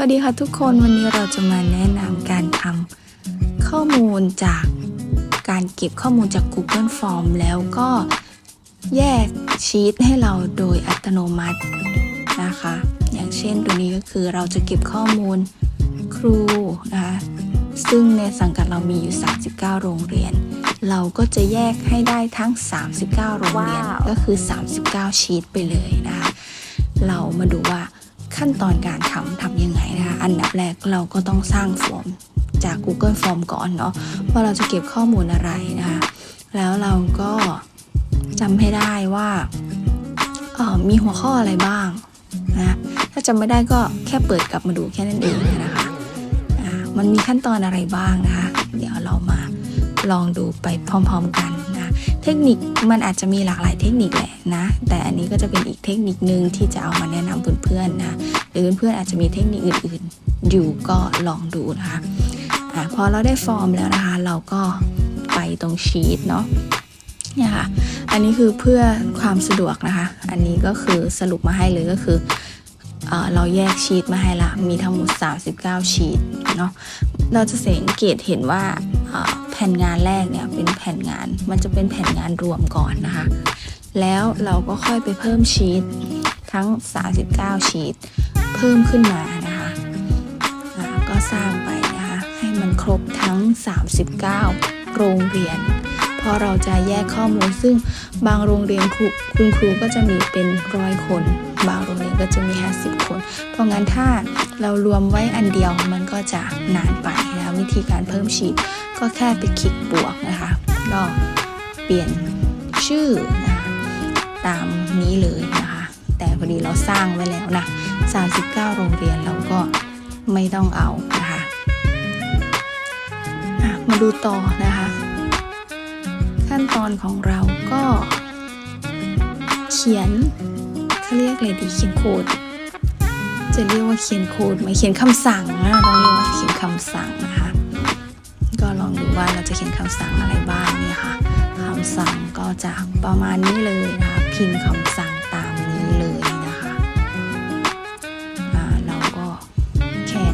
วัสดีค่ะทุกคนวันนี้เราจะมาแนะนำการทำข้อมูลจากการเก็บข้อมูลจาก Google Form แล้วก็แยกชีตให้เราโดยอัตโนมัตินะคะ อย่างเช่นตัวนี้ก็คือเราจะเก็บข้อมูลครูนะคะซึ่งในสังกัดเรามีอยู่ 39 โรงเรียน เราก็จะแยกให้ได้ทั้ง 39 โรงเรียนว้าวก็คือ 39 ชีตไปเลยนะคะ เรามาดูว่า ขั้นตอนการทำทำยังไงนะคะ อันดับแรกเราก็ต้องสร้างฟอร์มจาก Google Form ก่อนเนาะว่าเราจะเก็บข้อมูลอะไรนะคะ แล้วเราก็จำให้ได้ว่ามีหัวข้ออะไรบ้างนะถ้าจำไม่ได้ก็แค่เปิดกลับมาดูแค่นั้นเองนะคะมันมีขั้นตอนอะไรบ้างนะคะ เดี๋ยวเรามาลองดูไปพร้อม ๆกัน เทคนิคมันอาจจะมีหลากหลายเทคนิคแหละนะ แต่อันนี้ก็จะเป็นอีกเทคนิคนึงที่จะเอามาแนะนำเพื่อนๆนะหรือเพื่อนๆอาจจะมีเทคนิคอื่นๆ อยู่ก็ลองดูนะคะอะพอเราได้ฟอร์มแล้วนะคะ เราก็ไปตรงชีตเนาะเนี่ยค่ะ อันนี้คือเพื่อความสะดวกนะคะ อันนี้ก็คือสรุปมาให้เลยก็คือเอเราแยกชีตมาให้ละ มีทั้งหมด 39 ชีตเนาะ เราจะสังเกตเห็นว่า แผ่นงานแรกเนี่ยเป็นแผ่นงาน มันจะเป็นแผ่นงานรวมก่อนนะคะ แล้วเราก็ค่อยไปเพิ่มชีตทั้ง 39 ชีตเพิ่มขึ้นมานะคะก็สร้างไปนะคะ ให้มันครบทั้ง 39 โรงเรียน เพราะเราจะแยกข้อมูลซึ่งบางโรงเรียนครูคุณครูก็จะมีเป็นร้อยคน บางโรงเรียนก็จะมี 50 คน เพราะงั้นถ้าเรารวมไว้อันเดียวมันก็จะนานไปนะวิธีการเพิ่มชีต ก็แค่ไปคลิกบวกนะคะก็เปลี่ยนชื่อนะคะตามนี้เลยนะคะ แต่พอดีเราสร้างไว้แล้วนะ 39 โรงเรียนเราก็ไม่ต้องเอานะคะะมาดูต่อนะคะ ขั้นตอนของเราก็ เขียนเขาเรียกอะไรดีเขียนโค้ดจะเรียกว่าเขียนโค้ดไหมเขียนคำสั่งนะต้องเรียกว่าเขียนคำสั่งนะคะ ว่าเราจะเขียนคำสั่งอะไรบ้างเนี่ยค่ะคำสั่งก็จะประมาณนี้เลยนะคะพิมพ์คำสั่งตามนี้เลยนะคะเราก็แค่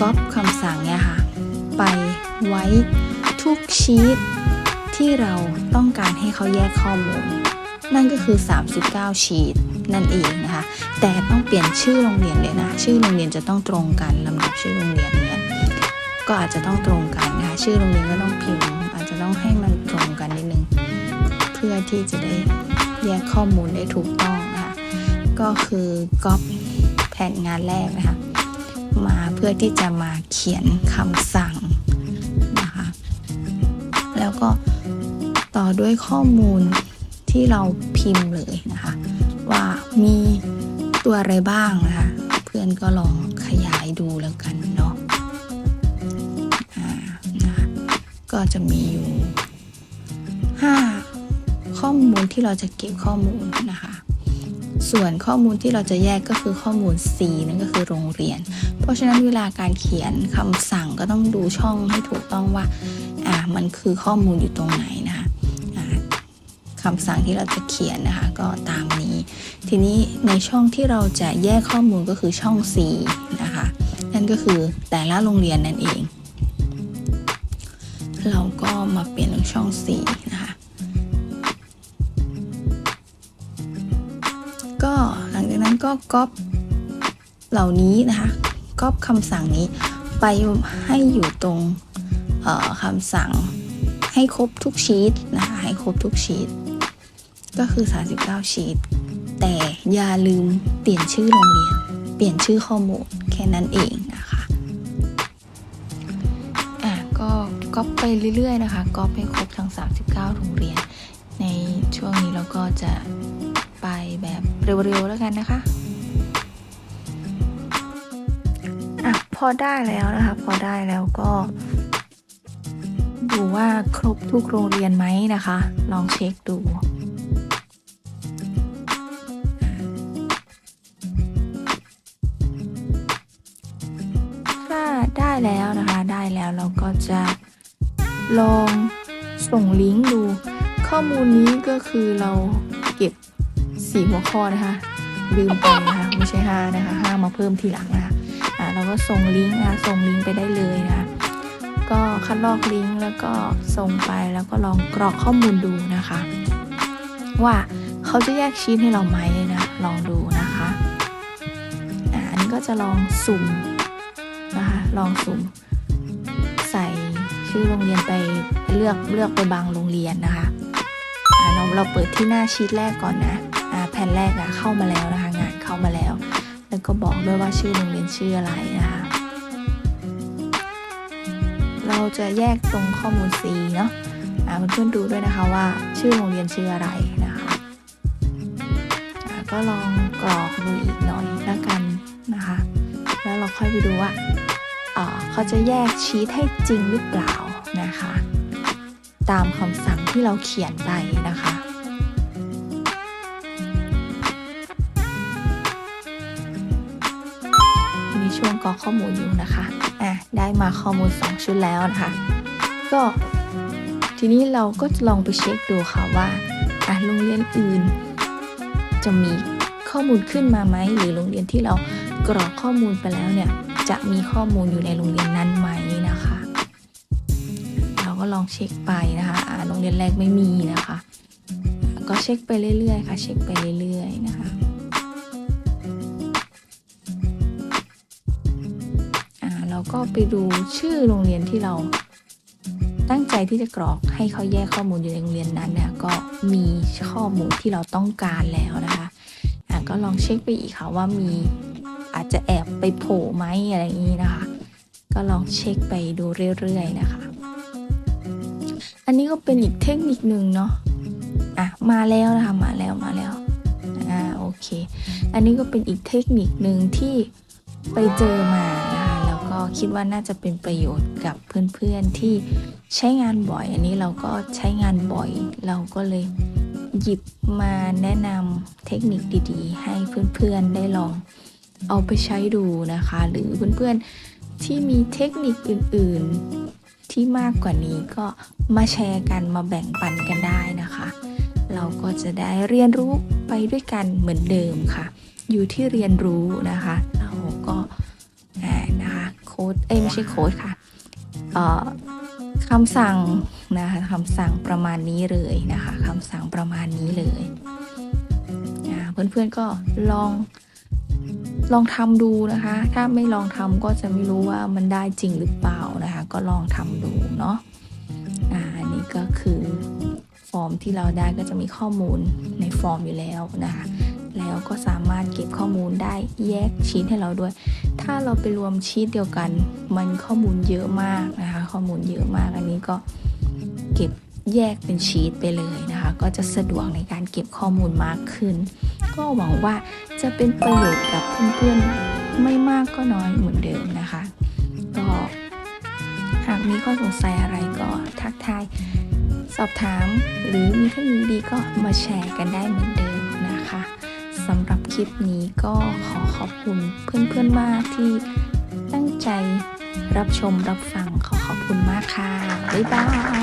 ก๊อปคำสั่งเนี่ยค่ะไปไว้ทุกชีตที่เราต้องการให้เขาแยกข้อมูล นั่นก็คือ 39 ชีตนั่นเองนะคะ แต่ต้องเปลี่ยนชื่อโรงเรียนเลยนะ ชื่อโรงเรียนจะต้องตรงกันลำดับชื่อโรงเรียนเนี่ย ก็อาจจะต้องตรงกันนะคะชื่อโรงเรียนก็ต้องพิมพ์ อาจจะต้องให้มันตรงกันนิดนึง เพื่อที่จะได้แยกข้อมูลได้ถูกต้องนะคะก็คือก๊อปแผ่นงานแรกนะคะมาเพื่อที่จะมาเขียนคำสั่งนะคะแล้วก็ต่อด้วยข้อมูลที่เราพิมพ์เลยนะคะ ว่ามีตัวอะไรบ้างนะคะ เพื่อนก็ลองขยายดูแล้วกันเนาะ ก็จะมีอยู่ 5 ข้อมูลที่เราจะเก็บข้อมูลนะคะ ส่วนข้อมูลที่เราจะแยกก็คือข้อมูล C นั่นก็คือโรงเรียน เพราะฉะนั้นเวลาการเขียนคำสั่งก็ต้องดูช่องให้ถูกต้องว่าอ่ามันคือข้อมูลอยู่ตรงไหนนะคะคำสั่งที่เราจะเขียนนะคะ ก็ตามนี้ ทีนี้ในช่องที่เราจะแยกข้อมูลก็คือช่อง C นะคะ นั่นก็คือแต่ละโรงเรียนนั่นเอง เราก็มาเปลี่ยนช่อง C นะคะ ก็หลังจากนั้นก็ก๊อปเหล่านี้นะคะก๊อปคำสั่งนี้ไปให้อยู่ตรงคำสั่งให้ครบทุกชีตนะคะให้ครบทุกชีตก็คือ 39 ชีตแต่อย่าลืมเปลี่ยนชื่อโรงเรียน เปลี่ยนชื่อข้อมูลแค่นั้นเองนะคะ ก็ก๊อปไปเรื่อยๆนะคะก๊อปให้ครบทั้ง 39 โรงเรียน ในช่วงนี้เราก็จะไปแบบเร็วๆแล้วกันนะคะอะพอได้แล้วนะคะ พอได้แล้วก็ดูว่าครบทุกโรงเรียนไหมนะคะ ลองเช็คดูถ้าได้แล้วนะคะ ได้แล้วเราก็จะ ลองส่งลิงก์ดู ข้อมูลนี้ก็คือเราเก็บสี่หัวข้อนะคะลืมไปนะคะไม่ใช่ห้านะคะห้ามาเพิ่มทีหลังนะคะเราก็ส่งลิงก์นะส่งลิงก์ไปได้เลยนะคะก็คัดลอกลิงก์แล้วก็ส่งไปแล้วก็ลองกรอกข้อมูลดูนะคะ ว่าเขาจะแยกชีตให้เราไหมนะลองดูนะคะอ่าอันนี้ก็จะลองสุ่มนะคะลองสุ่ม ชื่อโรงเรียนไปเลือกเลือกไปบางโรงเรียนนะคะเราเราเปิดที่หน้าชีตแรกก่อนนะแผ่นแรกอะเข้ามาแล้วนะคะ งานเข้ามาแล้ว แล้วก็บอกด้วยว่าชื่อโรงเรียนชื่ออะไรนะคะเราจะแยกตรงข้อมูล C เนาะอ่าเพื่อนๆดูด้วยนะคะว่า ชื่อโรงเรียนชื่ออะไรนะคะก็ลองกรอกดูอีกหน่อยแล้วกันนะคะ แล้วเราค่อยไปดูว่า เขาจะแยกชีทให้จริงหรือเปล่านะคะ ตามคำสั่งที่เราเขียนไปนะคะมีช่วงกรอกข้อมูลอยู่นะคะอะได้มาข้อมูล 2 ชุดแล้วนะคะ ก็ทีนี้เราก็ลองไปเช็คดูค่ะว่าอะโรงเรียนอื่น จะมีข้อมูลขึ้นมาไหมหรือโรงเรียนที่เรา กรอกข้อมูลไปแล้วเนี่ย จะมีข้อมูลอยู่ในโรงเรียนนั้นไหมนะคะ เราก็ลองเช็คไปนะคะโรงเรียนแรกไม่มีนะคะ ก็เช็คไปเรื่อยๆค่ะ เช็คไปเรื่อยๆนะคะเราก็ไปดูชื่อโรงเรียนที่เราตั้งใจที่จะกรอกให้เขาแยกข้อมูลอยู่ในโรงเรียนนั้นเนี่ยก็มีข้อมูลที่เราต้องการแล้วนะคะอ่าก็ลองเช็คไปอีกค่ะว่ามี จะแอบไปโผล่ไหมอะไรอย่างนี้นะคะ ก็ลองเช็คไปดูเรื่อยๆนะคะ อันนี้ก็เป็นอีกเทคนิคหนึ่งเนาะอะมาแล้วนะคะมาแล้วมาแล้วอ่าโอเค อันนี้ก็เป็นอีกเทคนิคหนึ่งที่ไปเจอมานะคะแล้วก็คิดว่าน่าจะเป็นประโยชน์กับเพื่อนๆที่ใช้งานบ่อย อันนี้เราก็ใช้งานบ่อย เราก็เลยหยิบมาแนะนำเทคนิคดีๆ ให้เพื่อนๆได้ลอง เอาไปใช้ดูนะคะ หรือเพื่อนๆที่มีเทคนิคอื่นๆที่มากกว่านี้ก็มาแชร์กันมาแบ่งปันกันได้นะคะ เราก็จะได้เรียนรู้ไปด้วยกันเหมือนเดิมค่ะ อยู่ที่เรียนรู้นะคะ เราก็อ่านะคะโค้ดเอ้ไม่ใช่โค้ดค่ะเอ่อคำสั่งนะคะคำสั่งประมาณนี้เลยนะคะคำสั่งประมาณนี้เลยเพื่อนๆก็ลอง ลองทำดูนะคะ ถ้าไม่ลองทำก็จะไม่รู้ว่ามันได้จริงหรือเปล่านะคะ ก็ลองทำดูเนาะอ่าอันนี้ก็คือฟอร์มที่เราได้ก็จะมีข้อมูลในฟอร์มอยู่แล้วนะคะแล้วก็สามารถเก็บข้อมูลได้แยกชีตให้เราด้วย ถ้าเราไปรวมชีตเดียวกัน มันข้อมูลเยอะมากนะคะ ข้อมูลเยอะมากอันนี้ก็เก็บแยกเป็นชีตไปเลย นะคะ ก็จะสะดวกในการเก็บข้อมูลมากขึ้น ก็หวังว่าจะเป็นประโยชน์กับเพื่อนๆไม่มากก็น้อยเหมือนเดิมนะคะก็หากมีข้อสงสัยอะไรก็ทักทายสอบถาม หรือมีเทคนิคดีก็มาแชร์กันได้เหมือนเดิมนะคะสำหรับคลิปนี้ก็ขอขอบคุณเพื่อนๆมากที่ตั้งใจรับชมรับฟังขอขอบคุณมากค่ะ บ๊ายบาย